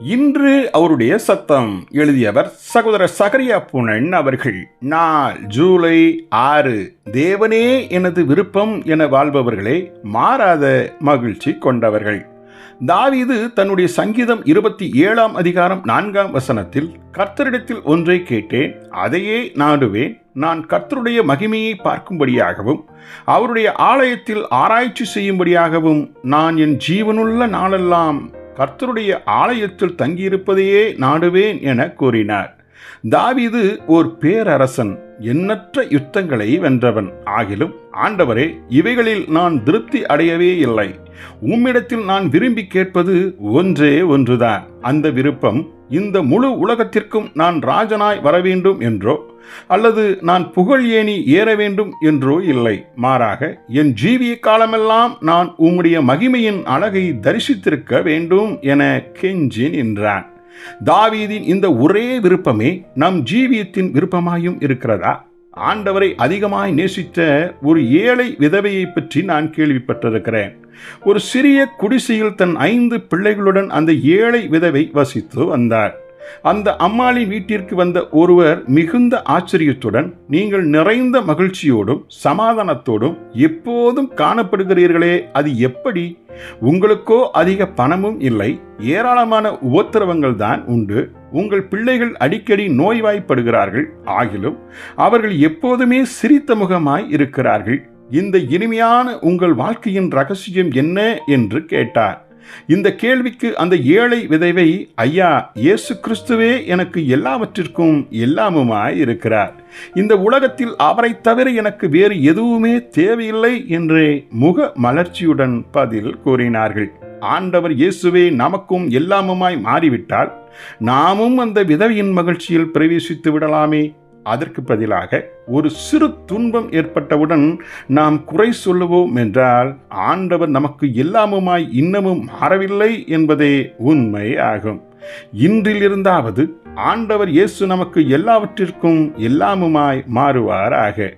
இன்று அவருடைய சத்தம் எழுதியவர் சகோதரர் சகரியா புனன் அவர்கள் நாள் ஜூலை ஆறு. தேவனே எனது விருப்பம் என வாழ்பவர்களே மாறாத மகிழ்ச்சி கொண்டவர்கள். தாவீது தன்னுடைய சங்கீதம் இருபத்தி ஏழாம் அதிகாரம் நான்காம் வசனத்தில் கர்த்தரிடத்தில் ஒன்றை கேட்டேன் அதையே நாடுவேன். நான் கர்த்தருடைய மகிமையை பார்க்கும்படியாகவும் அவருடைய ஆலயத்தில் ஆராய்ச்சி செய்யும்படியாகவும் நான் என் ஜீவனுள்ள நாளெல்லாம் கர்த்தருடைய ஆலயத்தில் தங்கியிருப்பதையே நாடுவேன் என கூறினார். தாவீது ஓர் பேரரசன் எண்ணற்ற யுத்தங்களை வென்றவன். ஆகிலும் ஆண்டவரே இவைகளில் நான் திருப்தி அடையவே இல்லை. உம்மிடத்தில் நான் விரும்பி கேட்பது ஒன்றே ஒன்றுதான். அந்த விருப்பம் இந்த முழு உலகத்திற்கும் நான் ராஜனாய் வர வேண்டும் என்றோ? அல்லது நான் புகழ் ஏணி ஏற வேண்டும் என்றோ இல்லை. மாறாக என் ஜீவிய காலமெல்லாம் நான் உம்முடைய மகிமையின் அழகை தரிசித்திருக்க வேண்டும் என கெஞ்சி நின்றான் தாவீதின் இந்த ஒரே விருப்பமே நம் ஜீவியத்தின் விருப்பமாயும் இருக்கிறதா? ஆண்டவரை அதிகமாய் நேசித்த ஒரு ஏழை விதவையை பற்றி நான் கேள்விப்பட்டிருக்கிறேன். ஒரு சிறிய குடிசையில் தன் ஐந்து பிள்ளைகளுடன் அந்த ஏழை விதவை வசித்து வந்தார். அந்த அம்மாளின் வீட்டிற்கு வந்த ஒருவர் மிகுந்த ஆச்சரியத்துடன் நீங்கள் நிறைந்த மகிழ்ச்சியோடும் சமாதானத்தோடும் எப்போதும் காணப்படுகிறீர்களே அது எப்படி? உங்களுக்கோ அதிக பணமும் இல்லை ஏராளமான உபத்திரவங்கள் தான் உண்டு. உங்கள் பிள்ளைகள் அடிக்கடி நோய்வாய்ப்படுகிறார்கள். ஆகிலும் அவர்கள் எப்போதுமே சிரித்த முகமாய் இருக்கிறார்கள். இந்த இனிமையான உங்கள் வாழ்க்கையின் ரகசியம் என்ன? என்று கேட்டார். இந்த கேள்விக்கு அந்த ஏழை விதைவை ஐயா இயேசு கிறிஸ்துவே எனக்கு எல்லாவற்றிற்கும் எல்லாமுமாய் இருக்கிறார். இந்த உலகத்தில் அவரை தவிர எனக்கு வேறு எதுவுமே தேவையில்லை என்றே முக மலர்ச்சியுடன் பதில் கூறினார்கள். ஆண்டவர் இயேசுவே நமக்கும் எல்லாமுமாய் மாறிவிட்டால் நாமும் அந்த விதவையின் மகிழ்ச்சியில் பிரவேசித்து விடலாமே. அதற்கு பதிலாக ஒரு சிறு துன்பம் ஏற்பட்டவுடன் நாம் குறை சொல்லுவோம் என்றால் ஆண்டவர் நமக்கு எல்லாமுமாய் இன்னமும் மாறவில்லை என்பதே உண்மை ஆகும். இன்றிலிருந்தாவது ஆண்டவர் இயேசு நமக்கு எல்லாவற்றிற்கும் எல்லாமுமாய் மாறுவாராக.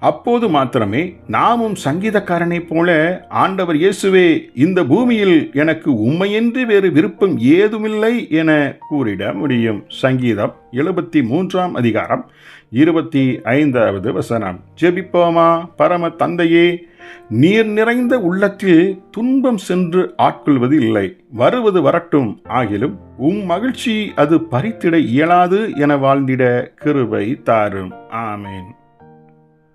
அப்போது மாத்திரமே நாமும் சங்கீதக்காரனைப் போல ஆண்டவர் இயேசுவே இந்த பூமியில் எனக்கு உண்மையின்றி வேறு விருப்பம் ஏதுமில்லை என கூறிட முடியும். சங்கீதம் எழுபத்தி மூன்றாம் அதிகாரம் இருபத்தி ஐந்தாவது வசனம். ஜெபிப்போமா? பரம தந்தையே நீர் நிறைந்த உள்ளத்தில் துன்பம் சென்று ஆட்கொள்வது இல்லை. வருவது வரட்டும். ஆகிலும் உம் மகிழ்ச்சி அது பறித்திட இயலாது என வாழ்ந்திட கிருபை தாரும். ஆமேன்.